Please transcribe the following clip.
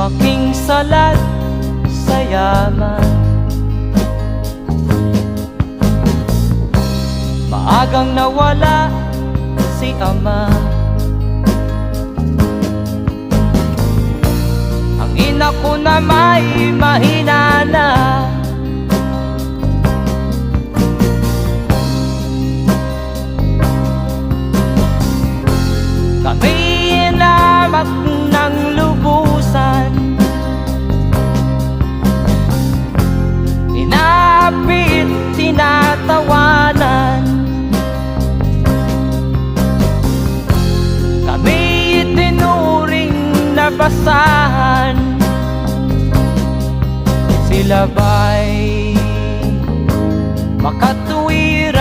Lumaking salat sa yaman. Maagang nawala si ama. Ang ina ko na may mahina na. Kami pasan Sila ba'y makatuwiran